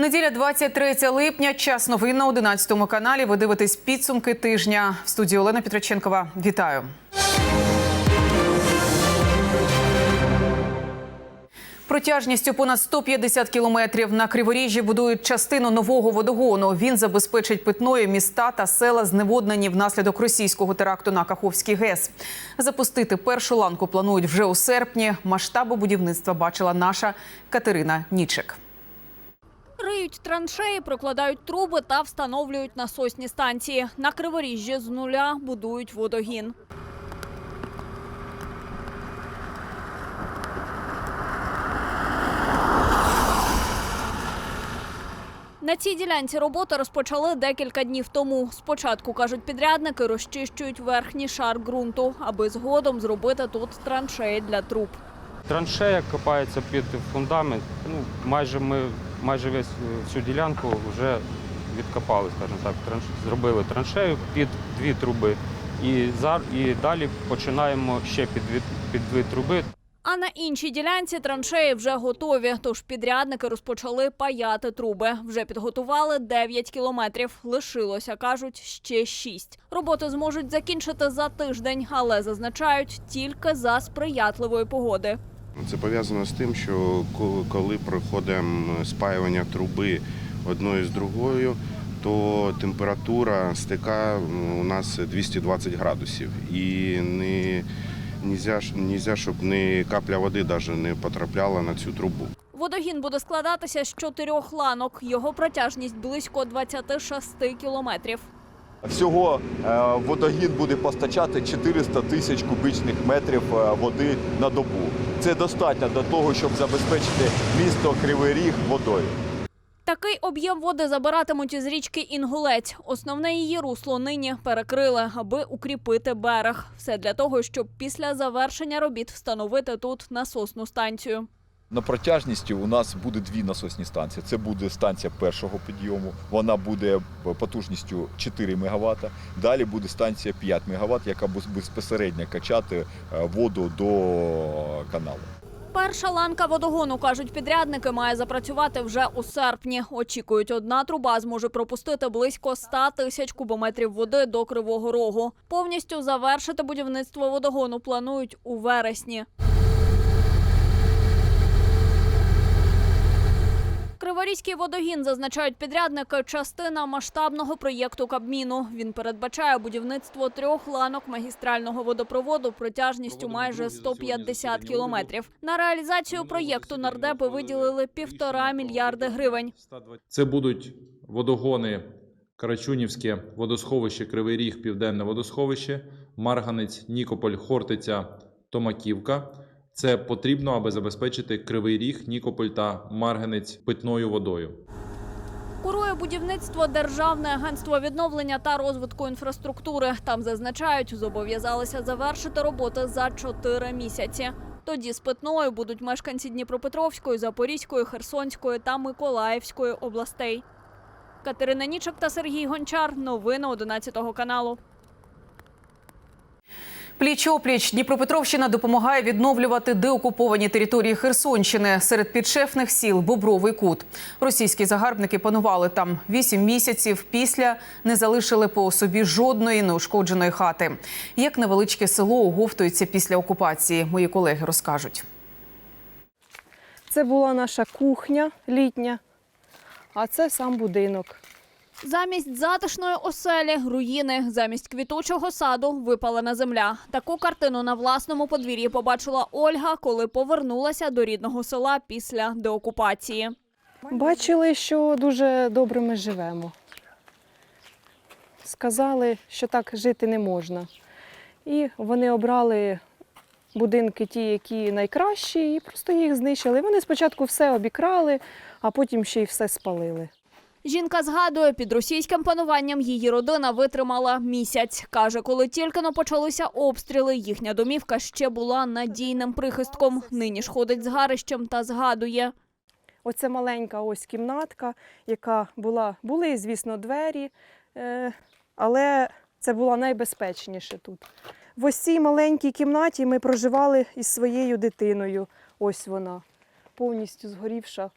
Неділя 23 липня. Час новин на 11 каналі. Ви дивитесь підсумки тижня. В студії Олена Петроченкова. Вітаю. Протяжністю понад 150 кілометрів на Криворіжжі будують частину нового водогону. Він забезпечить питною міста та села, зневоднені внаслідок російського теракту на Каховський ГЕС. Запустити першу ланку планують вже у серпні. Масштаби будівництва бачила наша Катерина Нічик. Риють траншеї, прокладають труби та встановлюють насосні станції. На Криворіжжі з нуля будують водогін. На цій ділянці роботи розпочали декілька днів тому. Спочатку, кажуть підрядники, розчищують верхній шар ґрунту, аби згодом зробити тут траншеї для труб. Траншея копається під фундамент. Ну, майже ми майже весь е, всю ділянку вже відкопали, скажімо так. Транш... Зробили траншею під дві труби. І, зар... і далі починаємо ще під дві, під дві труби. А на іншій ділянці траншеї вже готові. Тож підрядники розпочали паяти труби. Вже підготували 9 кілометрів. Лишилося, кажуть, ще 6. Роботи зможуть закінчити за тиждень, але зазначають тільки за сприятливої погоди. Це пов'язано з тим, що коли проходимо спаювання труби одної з другою, то температура стика у нас 220 градусів. І не ж- щоб ні капля води навіть не потрапляла на цю трубу. Водогін буде складатися з чотирьох ланок. Його протяжність близько 26 кілометрів. Всього е, водогін буде постачати 400 тисяч кубічних метрів е, води на добу. Це достатньо для того, щоб забезпечити місто Кривий Ріг водою. Такий об'єм води забиратимуть із річки Інгулець. Основне її русло нині перекрили, аби укріпити берег. Все для того, щоб після завершення робіт встановити тут насосну станцію. На протяжністю у нас буде дві насосні станції. Це буде станція першого підйому. Вона буде потужністю 4 МВт. Далі буде станція 5 МВт, яка буде безпосередньо качати е, воду до каналу. Перша ланка водогону, кажуть підрядники, має запрацювати вже у серпні. Очікують, одна труба зможе пропустити близько 100 тисяч кубометрів води до Кривого Рогу. Повністю завершити будівництво водогону планують у вересні. Криворізький водогін зазначають підрядники частина масштабного проєкту Кабміну. Він передбачає будівництво трьох ланок магістрального водопроводу протяжністю майже 150 кілометрів. На реалізацію проєкту нардепи виділили півтора мільярди гривень. Це будуть водогони Карачунівське водосховище, Кривий Ріг, Південне водосховище, Марганець, Нікополь, Хортиця, Томаківка. Це потрібно, аби забезпечити Кривий Ріг, Нікополь та Марганець питною водою. Курує будівництво Державне агентство відновлення та розвитку інфраструктури. Там зазначають, зобов'язалися завершити роботи за чотири місяці. Тоді з питною будуть мешканці Дніпропетровської, Запорізької, Херсонської та Миколаївської областей. Катерина Нічок та Сергій Гончар. Новини 11 каналу. Пліч-опліч Дніпропетровщина допомагає відновлювати деокуповані території Херсонщини серед підшефних сіл Бобровий Кут. Російські загарбники панували там вісім місяців. Після не залишили по собі жодної неушкодженої хати. Як невеличке село оговтується після окупації, мої колеги розкажуть. Це була наша кухня літня, а це сам будинок. Замість затишної оселі руїни, замість квітучого саду випалена земля. Таку картину на власному подвір'ї побачила Ольга, коли повернулася до рідного села після деокупації. Бачили, що дуже добре ми живемо. Сказали, що так жити не можна. І вони обрали будинки, ті, які найкращі, і просто їх знищили. Вони спочатку все обікрали, а потім ще й все спалили. Жінка згадує, під російським пануванням її родина витримала місяць. Каже, коли тільки но почалися обстріли, їхня домівка ще була надійним прихистком. Нині ж ходить з гарищем та згадує. Оце маленька ось кімнатка, яка була, були, звісно, двері, е, але це було найбезпечніше тут. В ось цій маленькій кімнаті ми проживали із своєю дитиною. Ось вона, повністю згорівша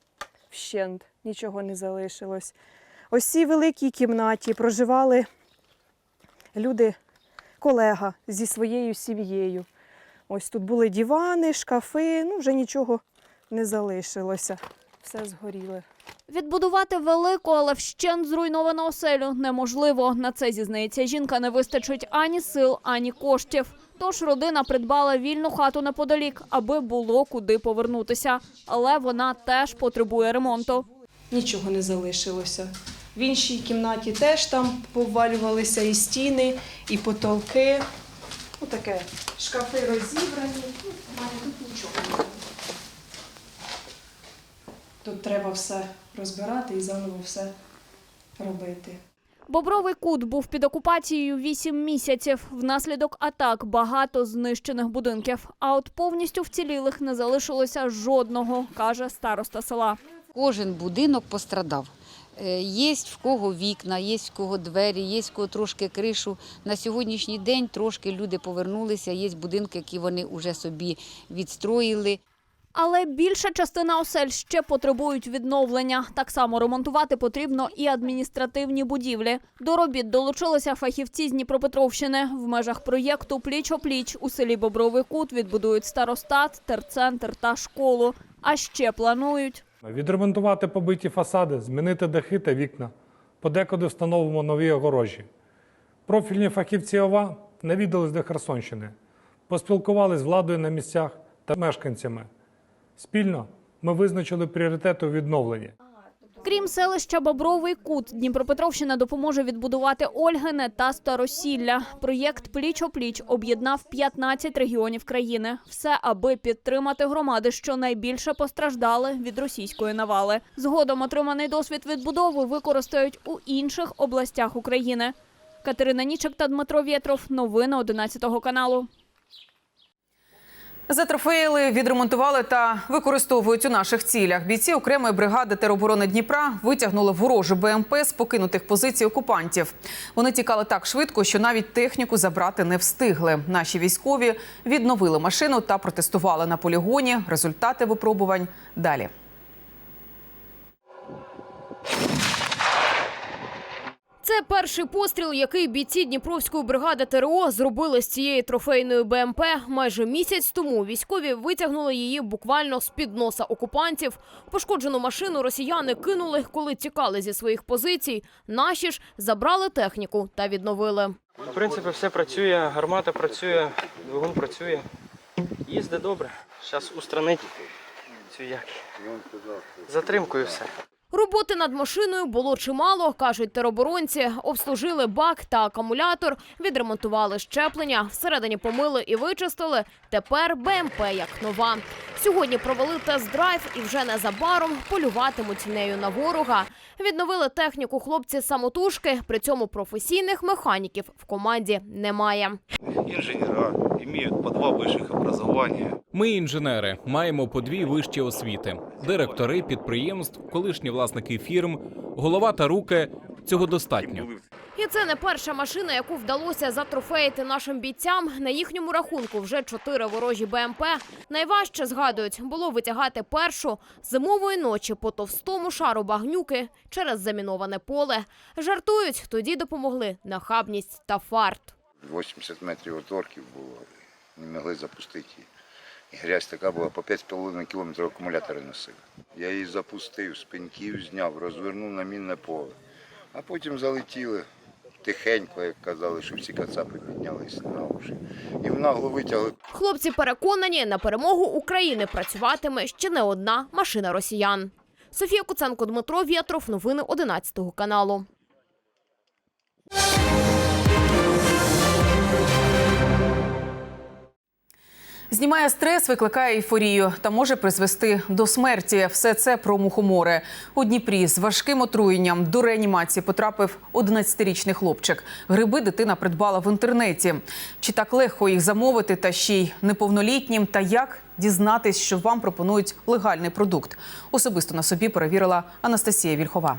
вщент, нічого не залишилось. Ось цій великій кімнаті проживали люди, колега зі своєю сім'єю. Ось тут були дивани, шкафи, ну вже нічого не залишилося. Все згоріле. Відбудувати велику, але вщент зруйновану оселю неможливо. На це зізнається жінка. Не вистачить ані сил, ані коштів. Тож родина придбала вільну хату неподалік, аби було куди повернутися. Але вона теж потребує ремонту. Нічого не залишилося. В іншій кімнаті теж там повалювалися і стіни, і потолки. Отаке. Шкафи розібрані. Ну, тут нічого немає. Тут треба все розбирати і заново все робити. Бобровий кут був під окупацією вісім місяців. Внаслідок атак багато знищених будинків. А от повністю вцілілих не залишилося жодного, каже староста села. Кожен будинок пострадав. Е, Є в кого вікна, є в кого двері, є в кого трошки кришу. На сьогоднішній день трошки люди повернулися, є будинки, які вони вже собі відстроїли. Але більша частина осель ще потребують відновлення. Так само ремонтувати потрібно і адміністративні будівлі. До робіт долучилися фахівці з Дніпропетровщини. В межах проєкту Пліч-опліч у селі Бобровий Кут відбудують старостат, терцентр та школу. А ще планують Відремонтувати побиті фасади, змінити дахи та вікна. Подекуди встановимо нові огорожі. Профільні фахівці ОВА навідались до Херсонщини, поспілкувались з владою на місцях та мешканцями. Спільно ми визначили пріоритети у відновленні. Крім селища Бобровий Кут, Дніпропетровщина допоможе відбудувати Ольгине та Старосілля. Проєкт Пліч-опліч об'єднав 15 регіонів країни. Все, аби підтримати громади, що найбільше постраждали від російської навали. Згодом отриманий досвід відбудови використають у інших областях України. Катерина Нічик та Дмитро Вєтров. Новини 11 каналу. Затрофеїли, відремонтували та використовують у наших цілях. Бійці окремої бригади тероборони Дніпра витягнули ворожу БМП з покинутих позицій окупантів. Вони тікали так швидко, що навіть техніку забрати не встигли. Наші військові відновили машину та протестували на полігоні. Результати випробувань далі. Це перший постріл, який бійці Дніпровської бригади ТРО зробили з цієї трофейної БМП. Майже місяць тому військові витягнули її буквально з під носа окупантів. Пошкоджену машину росіяни кинули, коли тікали зі своїх позицій. Наші ж забрали техніку та відновили. В принципі, все працює, гармата працює, двигун працює. Їздить добре. Зараз устранить цю як. Затримкою все. Роботи над машиною було чимало, кажуть тероборонці. Обслужили бак та акумулятор, відремонтували щеплення, всередині помили і вичистили. Тепер БМП як нова. Сьогодні провели тест-драйв і вже незабаром полюватимуть нею на ворога. Відновили техніку хлопці самотужки, при цьому професійних механіків в команді немає. инженера, имеют по два высших образования. Ми інженери, маємо по дві вищі освіти, директори підприємств, колишні власники фірм, голова та руки. Цього достатньо. І це не перша машина, яку вдалося затрофеїти нашим бійцям. На їхньому рахунку вже чотири ворожі БМП. Найважче згадують було витягати першу зимової ночі по товстому шару багнюки через заміноване поле. Жартують, тоді допомогли нахабність та фарт. 80 метрів від орків було, не могли запустити грязь така була, по 5,5 кілометрів акумулятори носили. Я її запустив, з пеньків зняв, розвернув на мінне поле. А потім залетіли тихенько, як казали, що всі кацапи піднялися на уші. І нагло витягли Хлопці переконані, на перемогу України працюватиме ще не одна машина росіян. Софія Куценко, Дмитро Вєтров. Новини 11 каналу. Знімає стрес, викликає ейфорію та може призвести до смерті. Все це про мухомори. У Дніпрі з важким отруєнням до реанімації потрапив 11-річний хлопчик. Гриби дитина придбала в інтернеті. Чи так легко їх замовити, та ще й неповнолітнім? Та як дізнатись, що вам пропонують легальний продукт? Особисто на собі перевірила Анастасія Вільхова.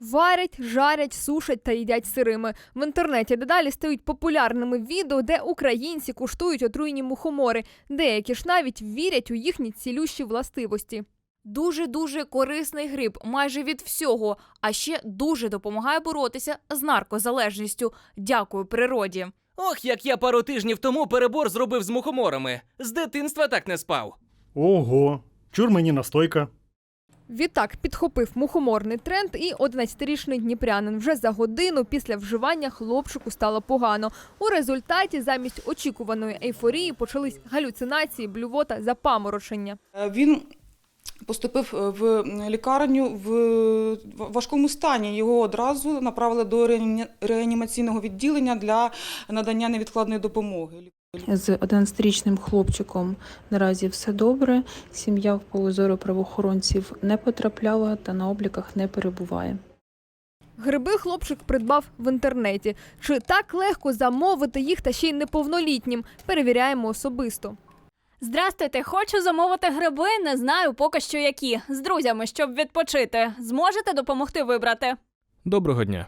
Варять, жарять, сушать та їдять сирими. В інтернеті дедалі стають популярними відео, де українці куштують отруйні мухомори. Деякі ж навіть вірять у їхні цілющі властивості. Дуже дуже корисний гриб, майже від всього. А ще дуже допомагає боротися з наркозалежністю. Дякую природі. Ох, як я пару тижнів тому перебор зробив з мухоморами. З дитинства так не спав. Ого, чур мені настойка. Відтак підхопив мухоморний тренд, і 11-річний дніпрянин вже за годину після вживання хлопчику стало погано. У результаті замість очікуваної ейфорії почались галюцинації, блювота, запаморочення. Він поступив е, в лікарню в важкому стані. Його одразу направили до реані- реанімаційного відділення для надання невідкладної допомоги. З 11-річним хлопчиком наразі все добре. Сім'я в поле зору правоохоронців не потрапляла та на обліках не перебуває. Гриби хлопчик придбав в інтернеті. Чи так легко замовити їх та ще й неповнолітнім? Перевіряємо особисто. Здрастуйте, хочу замовити гриби, не знаю поки що які. З друзями, щоб відпочити. Зможете допомогти вибрати? Доброго дня.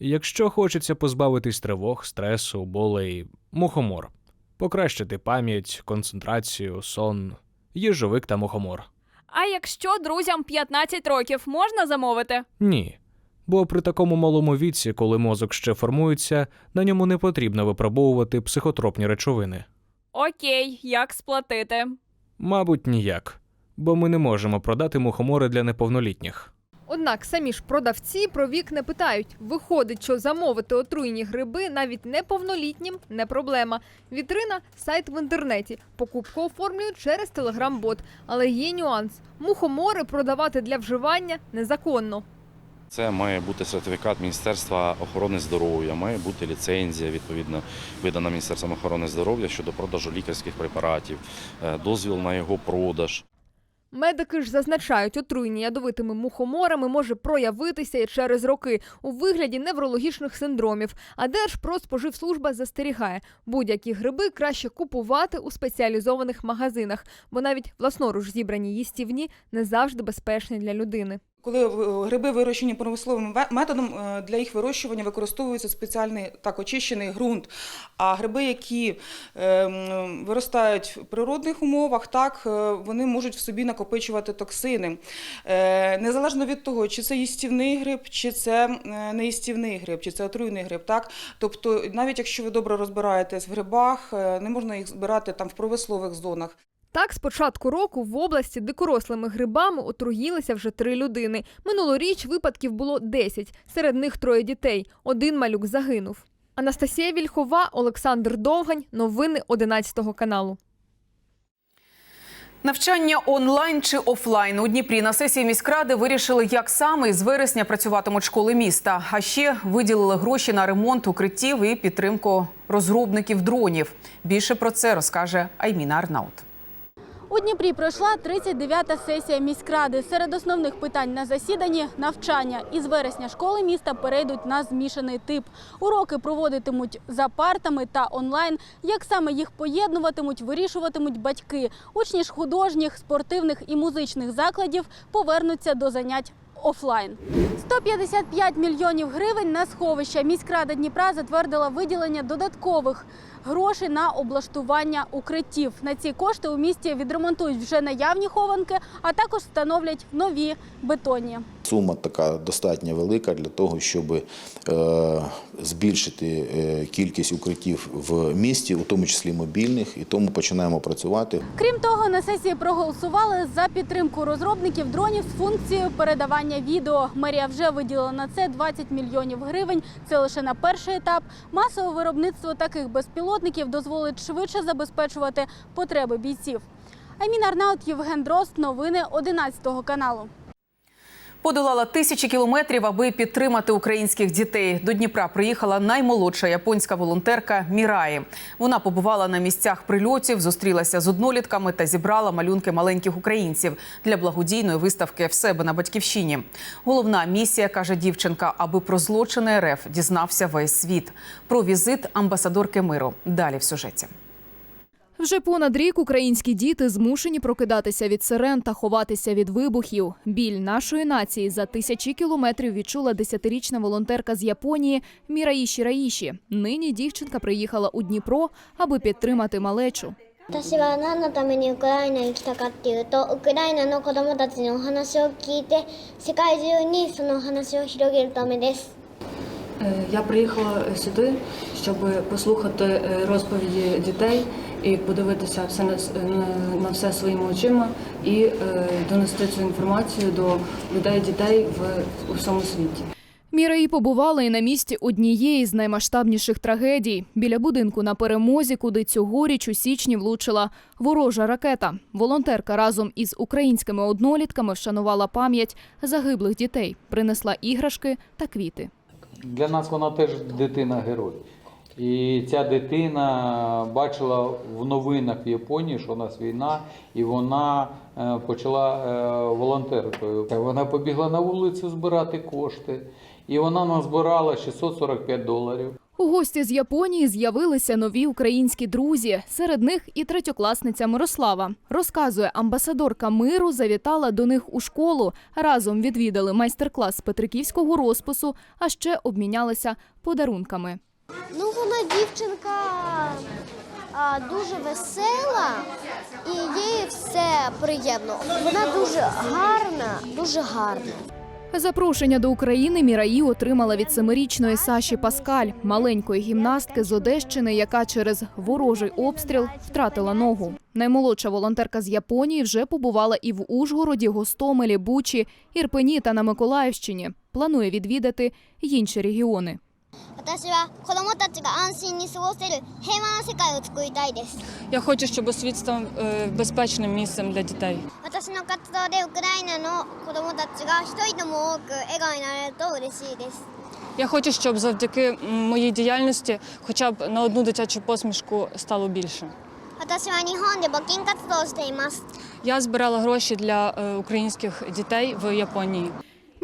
Якщо хочеться позбавитись тривог, стресу, болей, мухомор, покращити пам'ять, концентрацію, сон, їжовик та мухомор. А якщо друзям 15 років можна замовити? Ні. Бо при такому малому віці, коли мозок ще формується, на ньому не потрібно випробовувати психотропні речовини. Окей, як сплатити? Мабуть, ніяк. Бо ми не можемо продати мухомори для неповнолітніх. Однак самі ж продавці про вік не питають. Виходить, що замовити отруйні гриби навіть неповнолітнім не проблема. Вітрина сайт в інтернеті. Покупку оформлюють через телеграм-бот. Але є нюанс: мухомори продавати для вживання незаконно. Це має бути сертифікат Міністерства охорони здоров'я, має бути ліцензія, відповідно, видана Міністерством охорони здоров'я щодо продажу лікарських препаратів, е, дозвіл на його продаж. Медики ж зазначають, отруєння ядовитими мухоморами може проявитися і через роки у вигляді неврологічних синдромів. А Держпродспоживслужба застерігає, будь-які гриби краще купувати у спеціалізованих магазинах, бо навіть власноруч зібрані їстівні не завжди безпечні для людини. Коли е, гриби вирощені промисловим методом, е, для їх вирощування використовується спеціальний так очищений ґрунт. А гриби, які е, виростають в природних умовах, так е, вони можуть в собі накопичувати токсини. Незалежно від того, чи це їстівний гриб, чи це неїстівний гриб, чи це отруйний гриб. Так? Тобто, навіть якщо ви добре розбираєтесь в грибах, не можна їх збирати там в промислових зонах. Так, з початку року в області дикорослими грибами отруїлися вже три людини. Минулоріч випадків було 10, серед них троє дітей. Один малюк загинув. Анастасія Вільхова, Олександр Довгань. Новини 11 каналу. Навчання онлайн чи офлайн у Дніпрі на сесії міськради вирішили, як саме з вересня працюватимуть школи міста. А ще виділили гроші на ремонт укриттів і підтримку розробників дронів. Більше про це розкаже Айміна Арнаут. У Дніпрі пройшла 39-та сесія міськради. Серед основних питань на засіданні – навчання. Із вересня школи міста перейдуть на змішаний тип. Уроки проводитимуть за партами та онлайн. Як саме їх поєднуватимуть, вирішуватимуть батьки. Учні ж художніх, спортивних і музичних закладів повернуться до занять офлайн. 155 мільйонів гривень на сховища. Міськрада Дніпра затвердила виділення додаткових грошей на облаштування укриттів. На ці кошти у місті відремонтують вже наявні хованки, а також встановлять нові бетонні. Сума така достатньо велика для того, щоб е, збільшити е, кількість укриттів в місті, у тому числі мобільних, і тому починаємо працювати. Крім того, на сесії проголосували за підтримку розробників дронів з функцією передавання відео. Мерія вже виділила на це 20 мільйонів гривень. Це лише на перший етап. Масове виробництво таких безпілотників дозволить швидше забезпечувати потреби бійців. Аймін Арнаут, Євген Дрозд. Новини 11 каналу. Подолала тисячі кілометрів, аби підтримати українських дітей. До Дніпра приїхала наймолодша японська волонтерка Міраї. Вона побувала на місцях прильотів, зустрілася з однолітками та зібрала малюнки маленьких українців для благодійної виставки в себе на батьківщині. Головна місія каже дівчинка, аби про злочини РФ дізнався весь світ. Про візит амбасадорки миру. Далі в сюжеті. Вже понад рік українські діти змушені прокидатися від сирен та ховатися від вибухів. Біль нашої нації за тисячі кілометрів відчула десятирічна волонтерка з Японії Міраїші Раїші. Нині дівчинка приїхала у Дніпро, аби підтримати малечу. 私は何のためにウクライナに来たかっていうとウクライナの子どもたちにお話を聞いて世界中にそのお話を広げるためです。 Е, Я приїхала сюди, щоб послухати е, розповіді дітей і подивитися все на, на- на все своїми очима і е, донести цю інформацію до людей, дітей в у всьому світі. Міраї побувала і на місці однієї з наймасштабніших трагедій біля будинку на перемозі, куди цьогоріч у січні влучила ворожа ракета. Волонтерка разом із українськими однолітками вшанувала пам'ять загиблих дітей, принесла іграшки та квіти. Для нас вона теж дитина-герой. І ця дитина бачила в новинах в Японії, що у нас війна, і вона е, почала е, волонтеркою. Вона побігла на вулицю збирати кошти, і вона назбирала 645 доларів. У гості з Японії з'явилися нові українські друзі. Серед них і третьокласниця Мирослава. Розказує, амбасадорка миру завітала до них у школу. Разом відвідали майстер-клас з петриківського розпису, а ще обмінялися подарунками. Ну, вона дівчинка а, дуже весела і їй все приємно. Вона дуже гарна, дуже гарна. Запрошення до України Міраї отримала від семирічної Саші Паскаль, маленької гімнастки з Одещини, яка через ворожий обстріл втратила ногу. Наймолодша волонтерка з Японії вже побувала і в Ужгороді, Гостомелі, Бучі, Ірпені та на Миколаївщині. Планує відвідати й інші регіони. 私は子供たちが安心に過ごせる平和な世界を作りたいです。 Я хочу, щоб світ став е, безпечним місцем для дітей. 私の活動でウクライナの子供たちが一人でも多く笑顔になれると嬉しいです。 Я хочу, щоб завдяки м, моїй діяльності хоча б на одну дитячу посмішку стало більше. 私は日本で募金活動をしています。 Я збирала гроші для е, українських дітей в Японії.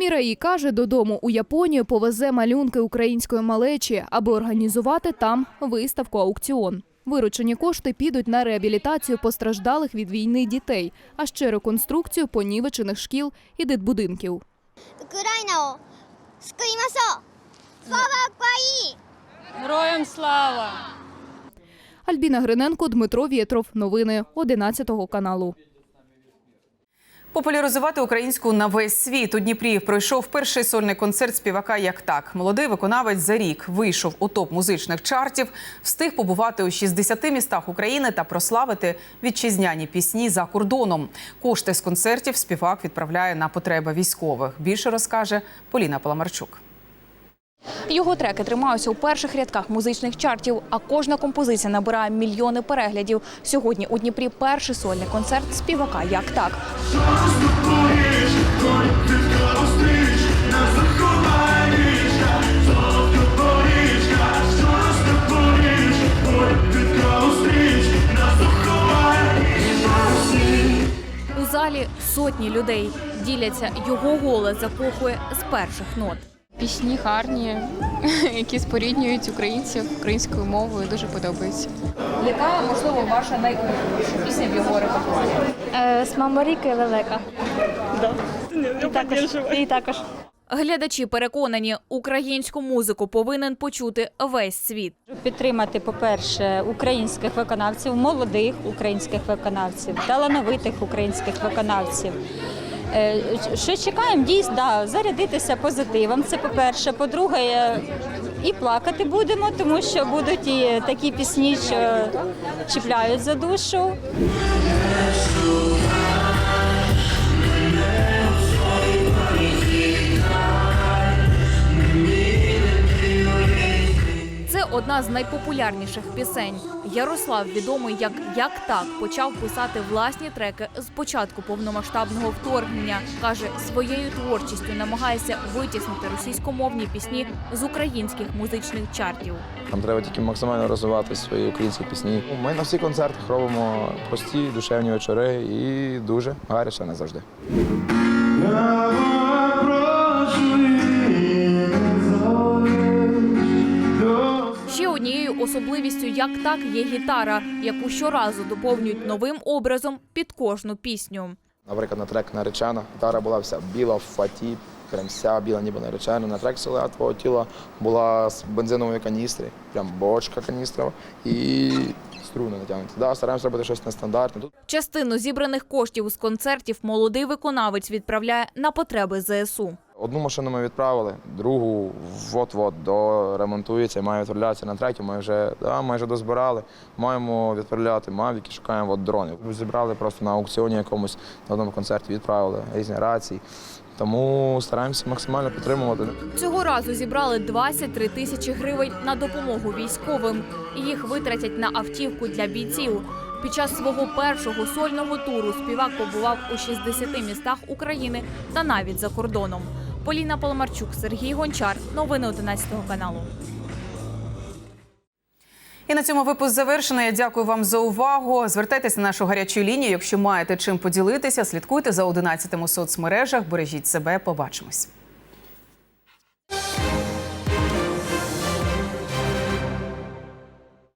Міраї каже, додому у Японію повезе малюнки української малечі, аби організувати там виставку аукціон. Виручені кошти підуть на реабілітацію постраждалих від війни дітей, а ще реконструкцію понівечених шкіл і дитбудинків. Україна скуймасо! Слава Україні! Героям слава! Альбіна Гриненко, Дмитро Вєтров. Новини 11 каналу. Популяризувати українську на весь світ у Дніпрі пройшов перший сольний концерт співака як так. Молодий виконавець за рік вийшов у топ музичних чартів, встиг побувати у 60 містах України та прославити вітчизняні пісні за кордоном. Кошти з концертів співак відправляє на потреби військових. Більше розкаже Поліна Паламарчук. Його треки тримаються у перших рядках музичних чартів, а кожна композиція набирає мільйони переглядів. Сьогодні у Дніпрі перший сольний концерт співака як так. У залі сотні людей діляться його голос закохує з перших нот. Пісні гарні, які споріднюють українців українською мовою, дуже подобаються. Яка можливо ваша найулюбленіша пісня в його репертуарі? З Маморіки Лелека. І також. І також. Глядачі переконані, українську музику повинен почути весь світ. Підтримати, по-перше, українських виконавців, молодих українських виконавців, талановитих українських виконавців. Е, Що чекаємо, дійсно, да, зарядитися позитивом. Це по-перше. По-друге, е, і плакати будемо, тому що будуть і такі пісні, що чіпляють за душу. Одна з найпопулярніших пісень. Ярослав, відомий як як так, почав писати власні треки з початку повномасштабного вторгнення. каже, своєю творчістю намагається витіснити російськомовні пісні з українських музичних чартів. Нам треба тільки максимально розвивати свої українські пісні. Ми на всіх концертах робимо прості душевні вечори і дуже гаряче не завжди. Особливістю як так є гітара, яку щоразу доповнюють новим образом під кожну пісню. Наприклад, на трек наречена гітара була вся біла в фаті, Прям вся біла, ніби наречена. На трек села твого тіла була з бензинової каністри, прям бочка каністрова і струни натягнуті. Да, стараємося робити щось нестандартне. Частину зібраних коштів з концертів молодий виконавець відправляє на потреби ЗСУ. Одну машину ми відправили, другу от-от доремонтується, має відправлятися на третю. Ми вже да, майже дозбирали. Маємо відправляти мавіки, шукаємо от дрони. Зібрали просто на аукціоні якомусь на одному концерті, відправили різні рації. Тому стараємося максимально підтримувати. Цього разу зібрали 23 тисячі гривень на допомогу військовим. Їх витратять на автівку для бійців. Під час свого першого сольного туру співак побував у 60 містах України та навіть за кордоном. Поліна Поломарчук, Сергій Гончар. Новини 11 каналу. І на цьому випуск завершено. Я дякую вам за увагу. Звертайтеся на нашу гарячу лінію. Якщо маєте чим поділитися, слідкуйте за 11 у соцмережах. Бережіть себе. Побачимось.